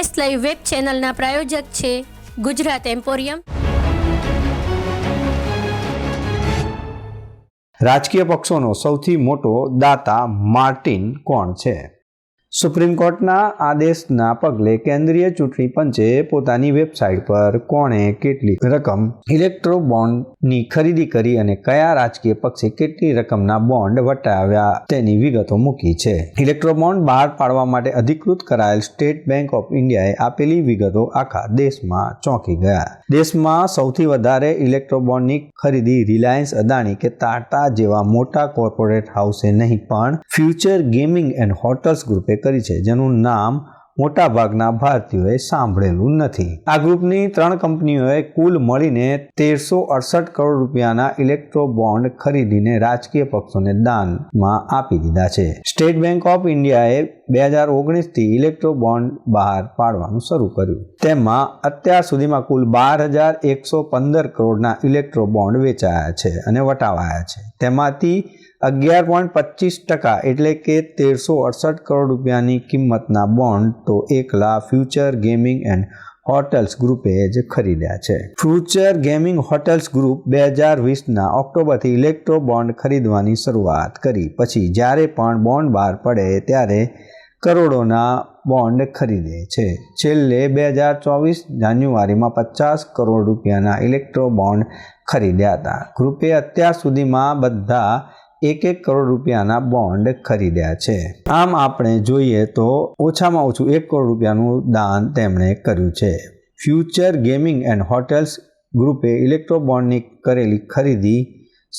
S live web ચેનલના પ્રાયોજક છે Gujarat emporium. રાજકીય પક્ષોનો સૌથી મોટો દાતા માર્ટિન કોણ છે? સુપ્રીમ કોર્ટના આદેશના પગલે કેન્દ્રીય ચૂંટણી પંચે પોતાની વેબસાઇટ પર કોણે કેટલી રકમ ઇલેક્ટ્રો બોન્ડની ખરીદી કરી અને કયા રાજકીય પક્ષે કેટલી રકમના બોન્ડ વટાવ્યા તેની વિગતો મૂકી છે. ઇલેક્ટ્રો બોન્ડ બહાર પાડવા માટે અધિકૃત કરાયેલ સ્ટેટ બેંક ઓફ ઇન્ડિયાએ આપેલી વિગતો આખા દેશમાં ચોંકી ગયા. દેશમાં સૌથી વધારે ઇલેક્ટ્રો બોન્ડની ખરીદી રિલાયન્સ અદાણી કે ટાટા જેવા મોટા કોર્પોરેટ હાઉસે નહીં પણ ફ્યુચર ગેમિંગ એન્ડ હોટલ્સ ગ્રુપે કરી છે, જેનું નામ મોટાભાગના ભારતીયોએ સાંભળેલું નથી. આ ગ્રુપની ત્રણ કંપનીઓએ કુલ મળીને તેરસો અડસઠ કરોડ રૂપિયાના ઇલેક્ટ્રો બોન્ડ ખરીદીને રાજકીય પક્ષોને દાનમાં આપી દીધા છે. સ્ટેટ બેંક ઓફ ઇન્ડિયાએ બે હજાર ઓગણીસથી ઇલેક્ટ્રો બોન્ડ બહાર પાડવાનું શરૂ કર્યું. તેમાં અત્યાર સુધીમાં કુલ બાર હજાર એકસો પંદર કરોડના ઇલેક્ટ્રો બોન્ડ વેચાયા છે અને વટાવાયા છે. તેમાંથી અગિયાર પોઈન્ટ પચીસ ટકા એટલે કે તેરસો અડસઠ કરોડ રૂપિયાની કિંમતના બોન્ડ તો એકલા ફ્યુચર ગેમિંગ એન્ડ હોટેલ્સ ગ્રુપે જ ખરીદ્યા છે. ફ્યુચર ગેમિંગ હોટેલ્સ ગ્રુપ બે હજાર વીસના ઓક્ટોબરથી ઇલેક્ટ્રો બોન્ડ ખરીદવાની શરૂઆત કરી. પછી જ્યારે પણ બોન્ડ બહાર પડે ત્યારે કરોડોના બોન્ડ ખરીદે છે. છેલ્લે બે હજાર ચોવીસ જાન્યુઆરીમાં પચાસ કરોડ રૂપિયાના ઇલેક્ટ્રો બોન્ડ ખરીદ્યા હતા. ગ્રુપે અત્યાર સુધીમાં બધા એક એક કરોડ રૂપિયાના બોન્ડ ખરીદ્યા છે. આમ આપણે જોઈએ તો ઓછામાં ઓછું એક કરોડ રૂપિયાનું દાન તેમણે કર્યું છે. ફ્યુચર ગેમિંગ એન્ડ હોટેલ્સ ગ્રુપે ઇલેક્ટ્રો બોન્ડની કરેલી ખરીદી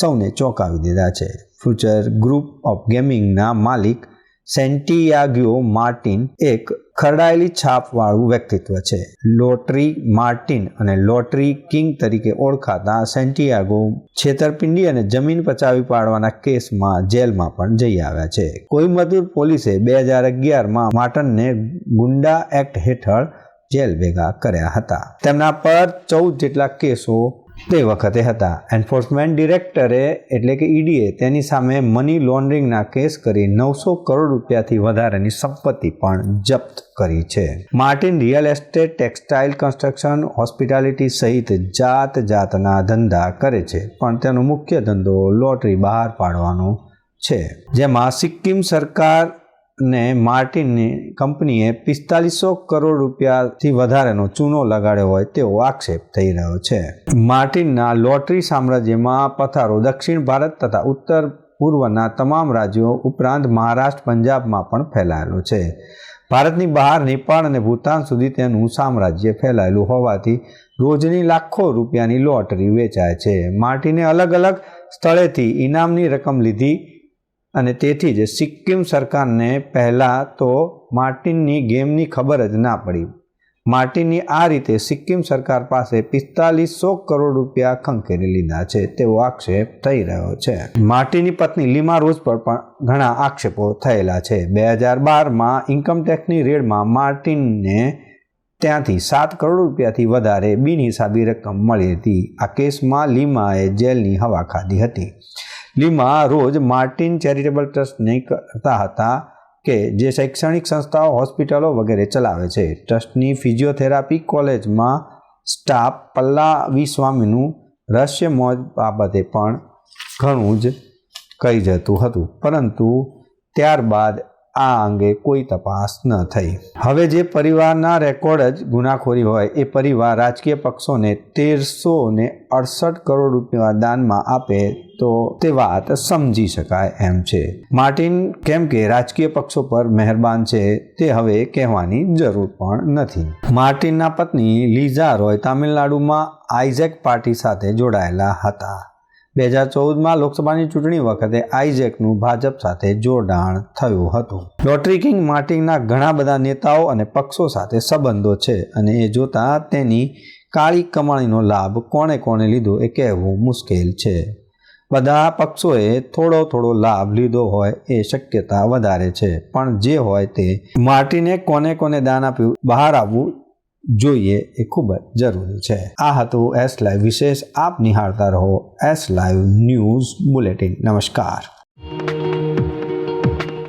સૌને ચોંકાવી દીધા છે. ફ્યુચર ગ્રુપ ઓફ ગેમિંગના માલિક સેન્ટિયાગ્યો માર્ટિન એક ખરડાયેલી છાપવાળું વ્યક્તિત્વ છે. લોટરી માર્ટિન અને લોટરી કિંગ તરીકે ઓળખાતા સેન્ટિયાગો છેતરપિંડી અને જમીન પચાવી પાડવાના કેસમાં જેલમાં પણ જઈ આવ્યા છે. કોઈમ્બતુર પોલીસે બે હજાર અગિયારમાં માર્ટનને ગુંડા એક્ટ હેઠળ જેલ ભેગા કર્યા હતા. તેમના પર ચૌદ જેટલા કેસો તે વખતે હતા. એન્ફોર્સમેન્ટ ડિરેક્ટરે એટલે કે ઈડીએ તેની સામે મની લોન્ડરિંગના કેસ કરી નવસો કરોડ રૂપિયાથી વધારેની સંપત્તિ પણ જપ્ત કરી છે. Martin real estate textile construction hospitality સહિત જાત જાતના ધંધા કરે છે, પણ તેનો મુખ્ય ધંધો લોટરી બહાર પાડવાનો છે. જેમાં સિક્કિમ સરકાર ને માર્ટિનની કંપનીએ પિસ્તાલીસો કરોડ રૂપિયાથી વધારેનો ચૂનો લગાડ્યો હોય તેવો આક્ષેપ થઈ રહ્યો છે. માર્ટિનના લોટરી સામ્રાજ્યમાં પથારો દક્ષિણ ભારત તથા ઉત્તર પૂર્વના તમામ રાજ્યો ઉપરાંત મહારાષ્ટ્ર, પંજાબમાં પણ ફેલાયેલો છે. ભારતની બહાર નેપાળ અને ભૂતાન સુધી તેનું સામ્રાજ્ય ફેલાયેલું હોવાથી રોજની લાખો રૂપિયાની લોટરી વેચાય છે. માર્ટિને અલગ અલગ સ્થળેથી ઇનામની રકમ લીધી અને તેથી જ સિક્કિમ સરકારને પહેલાં તો માર્ટિનની ગેમની ખબર જ ના પડી. માર્ટિનની આ રીતે સિક્કિમ સરકાર પાસે પિસ્તાલીસો કરોડ રૂપિયા ખંખેરી લીધા છે તેવો આક્ષેપ થઈ રહ્યો છે. માર્ટિનની પત્ની લીમા રોજ પર પણ ઘણા આક્ષેપો થયેલા છે. બે હજાર બારમાં ઇન્કમટેક્સની રેડમાં માર્ટિનને ત્યાંથી સાત કરોડ રૂપિયાથી વધારે બિનહિસાબી રકમ મળી હતી. આ કેસમાં લીમાએ જેલની હવા ખાધી હતી. લીમા રોજ માર્ટિન ચેરિટેબલ ટ્રસ્ટને કરતા હતા કે જે શૈક્ષણિક સંસ્થાઓ, હોસ્પિટલો વગેરે ચલાવે છે. ટ્રસ્ટની ફિઝિયોથેરાપી કોલેજમાં સ્ટાફ પલ્લાવી સ્વામીનું રહસ્ય મોજ બાબતે પણ ઘણું જ કહી જતું હતું. પરંતુ ત્યારબાદ આ અંગે કોઈ તપાસ ન થઈ. હવે જે પરિવારના રેકોર્ડ જ ગુનાખોરી હોય, એ પરિવાર રાજકીય પક્ષોને તેરસો ને અડસઠ કરોડ રૂપિયા દાનમાં આપે તો તે વાત સમજી શકાય એમ છે. માર્ટિન, કેમ કે રાજકીય પક્ષો પર મહેરબાન છે, તે હવે કહેવાની જરૂર પણ નથી. માર્ટિનના પત્ની લીઝા રોય તામિલનાડુમાં આઇઝેક પાર્ટી સાથે જોડાયેલા હતા. બે હજાર ચૌદમાં લોકસભાની ચૂંટણી વખતે આઇઝેકનું ભાજપ સાથે જોડાણ થયું હતું. લોટરી કિંગ માર્ટિનના ઘણા બધા નેતાઓ અને પક્ષો સાથે સંબંધો છે અને એ જોતા તેની કાળી કમાણીનો લાભ કોણે કોણે લીધો એ કહેવું મુશ્કેલ છે. બધા પક્ષોએ થોડો થોડો લાભ લીધો હોય એ શક્યતા વધારે છે, પણ જે હોય તે. માર્ટિને કોને કોને દાન આપ્યું? બહાર આવવું જોઈએ એ ખૂબ જ જરૂરી છે. આ હતું એસ લાઈવ વિશેષ આપ નિહાળતા રહો એસ લાઈવ ન્યૂઝ બુલેટિન નમસ્કાર.